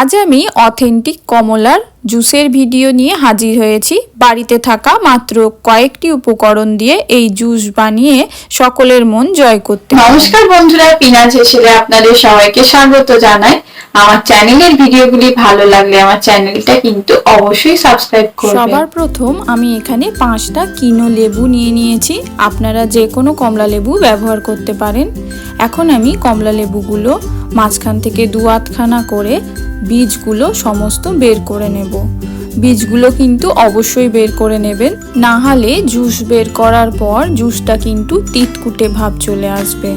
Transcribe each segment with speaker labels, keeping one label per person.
Speaker 1: আজ আমি অথেন্টিক কমলার জুসের ভিডিও নিয়ে হাজির হয়েছি। বাড়িতে থাকা মাত্র কয়েকটি উপকরণ দিয়ে এই জুস বানিয়ে সকলের মন জয় করতে
Speaker 2: নমস্কার বন্ধুরা পিনাজ হেসেলে আপনাদের সবাইকে স্বাগত জানাই। আমার চ্যানেলের ভিডিওগুলি ভালো লাগলে আমার চ্যানেলটা কিন্তু অবশ্যই সাবস্ক্রাইব করবেন।
Speaker 1: সবার প্রথম আমি এখানে পাঁচটা কিনো লেবু নিয়ে নিয়েছি। আপনারা যে কোনো কমলা লেবু ব্যবহার করতে পারেন। এখন আমি কমলা লেবুগুলো মাঝখান থেকে দু আধখানা করে বীজগুলো সমস্ত বের করে নেব। বীজগুলো কিন্তু অবশ্যই বের করে নেবেন। না হলে জুস বের করার পর জুসটা কিন্তু তিতকুটে ভাব চলে আসবে।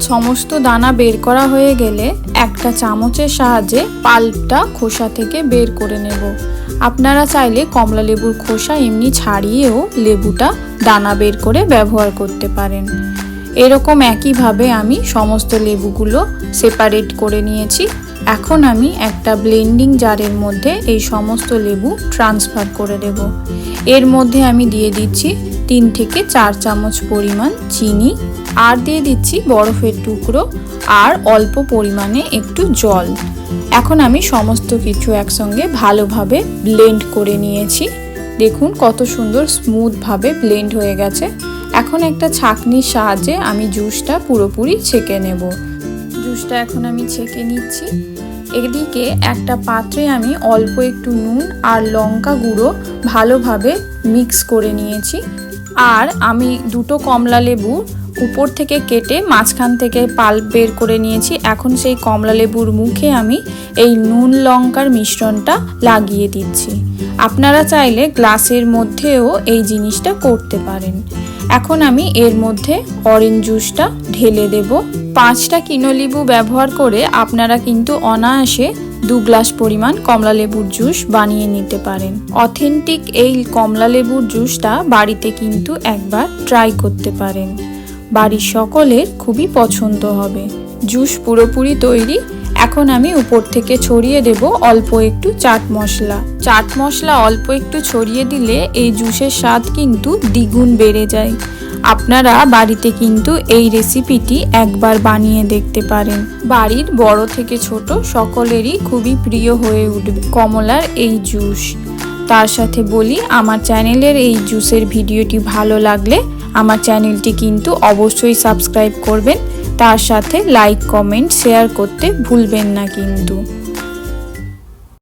Speaker 1: সমস্ত দানা বের করা হয়ে গেলে একটা চামচের সাহায্যে পাল্পটা খোসা থেকে বের করে নেব। আপনারা চাইলে কমলা লেবুর খোসা এমনি ছাড়িয়েও লেবুটা দানা বের করে ব্যবহার করতে পারেন। এরকম একইভাবে আমি সমস্ত লেবুগুলো সেপারেট করে নিয়েছি। এখন আমি একটা ব্লেন্ডিং জারের মধ্যে এই সমস্ত লেবু ট্রান্সফার করে দেব। এর মধ্যে আমি দিয়ে দিচ্ছি তিন থেকে চার চামচ পরিমাণ চিনি আর দিয়ে দিচ্ছি বরফের টুকরো আর অল্প পরিমাণে একটু জল। এখন আমি সমস্ত কিছু একসঙ্গে ভালোভাবে ব্লেন্ড করে নিয়েছি। দেখুন কত সুন্দর স্মুথভাবে ব্লেন্ড হয়ে গেছে। এখন একটা ছাঁকনির সাহায্যে আমি জুসটা পুরোপুরি ছেঁকে নেব। জুসটা এখন আমি ছেঁকে নিচ্ছি। এদিকে একটা পাত্রে আমি অল্প একটু নুন আর লঙ্কা গুঁড়ো ভালোভাবে মিক্স করে নিয়েছি। আর আমি দুটো কমলা লেবু উপর থেকে কেটে মাঝখান থেকে পাল্প বের করে নিয়েছি। এখন সেই কমলা লেবুর মুখে আমি এই নুন লঙ্কার মিশ্রণটা লাগিয়ে দিচ্ছি। আপনারা চাইলে গ্লাসের মধ্যেও এই জিনিসটা করতে পারেন। এখন আমি এর মধ্যে অরেঞ্জ জুসটা ঢেলে দেব। পাঁচটা কিনোলিবু ব্যবহার করে আপনারা কিন্তু অনায়াসে দু গ্লাস পরিমাণ কমলা লেবুর জুস বানিয়ে নিতে পারেন। অথেন্টিক এই কমলা লেবুর জুসটা বাড়িতে কিন্তু একবার ট্রাই করতে পারেন। বাড়ির সকলের খুবই পছন্দ হবে। জুস পুরোপুরি তৈরি। এখন আমি উপর থেকে ছড়িয়ে দেব অল্প একটু চাট মশলা। চাট মশলা অল্প একটু ছড়িয়ে দিলে এই জুসের স্বাদ কিন্তু দ্বিগুণ বেড়ে যায়। আপনারা বাড়িতে কিন্তু এই রেসিপিটি একবার বানিয়ে দেখতে পারেন। বাড়ির বড় থেকে ছোট সকলেরই খুবই প্রিয় হয়ে উঠবে কমলার এই জুস। তার সাথে বলি, আমার চ্যানেলের এই জুসের ভিডিওটি ভালো লাগলে আমার চ্যানেলটি কিন্তু অবশ্যই সাবস্ক্রাইব করবেন। তার সাথে লাইক, কমেন্ট, শেয়ার করতে ভুলবেন না কিন্তু।